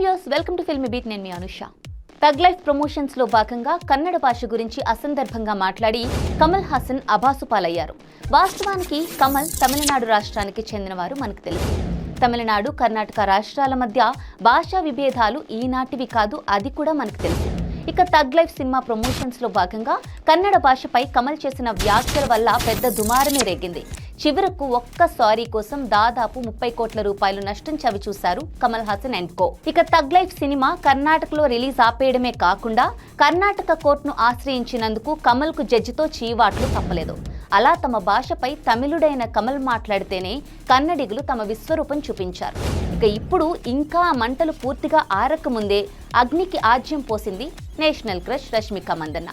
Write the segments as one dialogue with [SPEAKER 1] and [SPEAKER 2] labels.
[SPEAKER 1] Views welcome to film beat నేను మీ అనుష. తగ్ లైఫ్ ప్రమోషన్స్లో భాగంగా కన్నడ భాష గురించి అసందర్భంగా మాట్లాడి కమల్ హాసన్ అభాసుపాలయ్యారు. వాస్తవానికి కమల్ తమిళనాడు రాష్ట్రానికి చెందినవారు మనకు తెలుసు. తమిళనాడు కర్ణాటక రాష్ట్రాల మధ్య భాషా విభేదాలు ఈనాటివి కాదు అది కూడా మనకు తెలుసు. ఇక తగ్ లైఫ్ సినిమా ప్రమోషన్స్లో భాగంగా కన్నడ భాషపై కమల్ చేసిన వ్యాఖ్యల వల్ల పెద్ద దుమారమే రేగింది. చివరకు ఒక్క సారీ కోసం దాదాపు ముప్పై కోట్ల రూపాయలు నష్టం చవి చూశారు కమల్ హాసన్ అండ్ కో. ఇక తగ్ లైఫ్ సినిమా కర్ణాటకలో రిలీజ్ ఆపేయడమే కాకుండా కర్ణాటక కోర్టును ఆశ్రయించినందుకు కమల్కు జడ్జితో చీవాట్లు తప్పలేదు. అలా తమ భాషపై తమిళుడైన కమల్ మాట్లాడితేనే కన్నడిగులు తమ విశ్వరూపం చూపించారు. ఇక ఇప్పుడు ఇంకా మంటలు పూర్తిగా ఆరకముందే అగ్నికి ఆజ్యం పోసింది నేషనల్ క్రష్ రష్మిక మందన్న.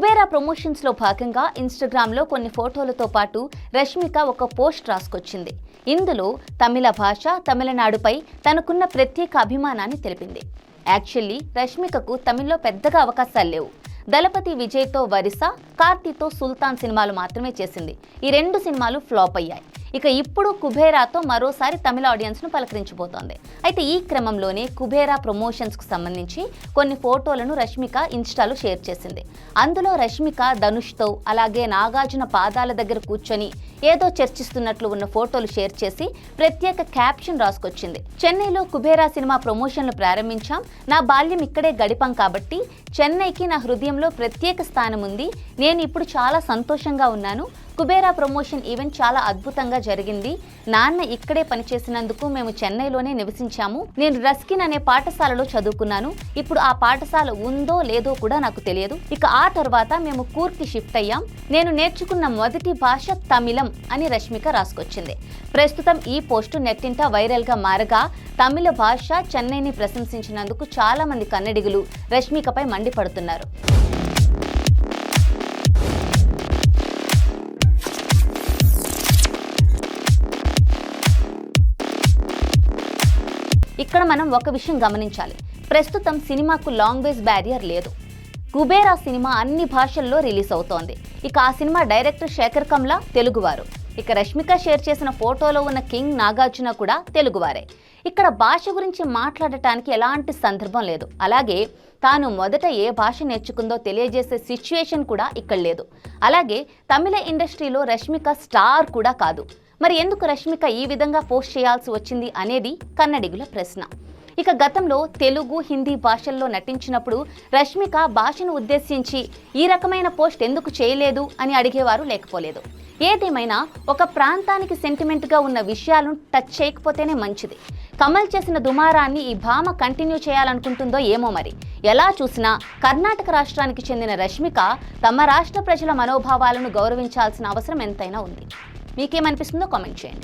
[SPEAKER 1] కుబేరా ప్రమోషన్స్లో భాగంగా ఇన్స్టాగ్రామ్లో కొన్ని ఫోటోలతో పాటు రష్మిక ఒక పోస్ట్ రాసుకొచ్చింది. ఇందులో తమిళ భాష తమిళనాడుపై తనకున్న ప్రత్యేక అభిమానాన్ని తెలిపింది. యాక్చువల్లీ రష్మికకు తమిళ్ళో పెద్దగా అవకాశాలు లేవు. దళపతి విజయ్తో వరిస కార్తీతో సుల్తాన్ సినిమాలు మాత్రమే చేసింది. ఈ రెండు సినిమాలు ఫ్లాప్ అయ్యాయి. ఇక ఇప్పుడు కుబేరాతో మరోసారి తమిళ ఆడియన్స్ను పలకరించబోతోంది. అయితే ఈ క్రమంలోనే కుబేరా ప్రమోషన్స్కు సంబంధించి కొన్ని ఫోటోలను రష్మిక ఇన్స్టాలో షేర్ చేసింది. అందులో రష్మిక ధనుష్తో అలాగే నాగార్జున పాదాల దగ్గర కూర్చొని ఏదో చర్చిస్తున్నట్లు ఉన్న ఫోటోలు షేర్ చేసి ప్రత్యేక క్యాప్షన్ రాసుకొచ్చింది. చెన్నైలో కుబేరా సినిమా ప్రమోషన్లు ప్రారంభించాం. నా బాల్యం ఇక్కడే గడిపాం కాబట్టి చెన్నైకి నా హృదయంలో ప్రత్యేక స్థానం ఉంది. నేను ఇప్పుడు చాలా సంతోషంగా ఉన్నాను. కుబేరా ప్రమోషన్ ఈవెంట్ చాలా అద్భుతంగా జరిగింది. నాన్న ఇక్కడే పనిచేసినందుకు మేము చెన్నైలోనే నివసించాము. నేను రస్కిన్ అనే పాఠశాలలో చదువుకున్నాను. ఇప్పుడు ఆ పాఠశాల ఉందో లేదో కూడా నాకు తెలియదు. ఇక ఆ తర్వాత మేము కూర్కి షిఫ్ట్ అయ్యాం. నేను నేర్చుకున్న మొదటి భాష తమిళం. అని రష్మిక రాసుకొచ్చింది. ప్రస్తుతం ఈ పోస్టు నెట్టింట వైరల్గా మారగా తమిళ భాష చెన్నైని ప్రశంసించినందుకు చాలా మంది కన్నడిగులు రష్మికపై మండిపడుతున్నారు. ఇక్కడ మనం ఒక విషయం గమనించాలి. ప్రస్తుతం సినిమాకు లాంగ్వేజ్ బ్యారియర్ లేదు. కుబేరా సినిమా అన్ని భాషల్లో రిలీజ్ అవుతోంది. ఇక ఆ సినిమా డైరెక్టర్ శేఖర్ కమ్లా తెలుగువారు. ఇక రష్మిక షేర్ చేసిన ఫోటోలో ఉన్న కింగ్ నాగార్జున కూడా తెలుగువారే. ఇక్కడ భాష గురించి మాట్లాడటానికి ఎలాంటి సందర్భం లేదు. అలాగే తాను మొదట ఏ భాష నేర్చుకుందో తెలియజేసే సిచ్యుయేషన్ కూడా ఇక్కడ లేదు. అలాగే తమిళ ఇండస్ట్రీలో రష్మిక స్టార్ కూడా కాదు. మరి ఎందుకు రష్మిక ఈ విధంగా పోస్ట్ చేయాల్సి వచ్చింది అనేది కన్నడిగుల ప్రశ్న. ఇక గతంలో తెలుగు హిందీ భాషల్లో నటించినప్పుడు రష్మిక భాషను ఉద్దేశించి ఈ రకమైన పోస్ట్ ఎందుకు చేయలేదు అని అడిగేవారు లేకపోలేదు. ఏదేమైనా ఒక ప్రాంతానికి సెంటిమెంట్గా ఉన్న విషయాలను టచ్ చేయకపోతేనే మంచిది. కమల్ చేసిన దుమారాన్ని ఈ భామ కంటిన్యూ చేయాలనుకుంటుందో ఏమో మరి. ఎలా చూసినా కర్ణాటక రాష్ట్రానికి చెందిన రష్మిక తమ రాష్ట్ర ప్రజల మనోభావాలను గౌరవించాల్సిన అవసరం ఎంతైనా ఉంది. మీకేమనిపిస్తుందో కామెంట్ చేయండి.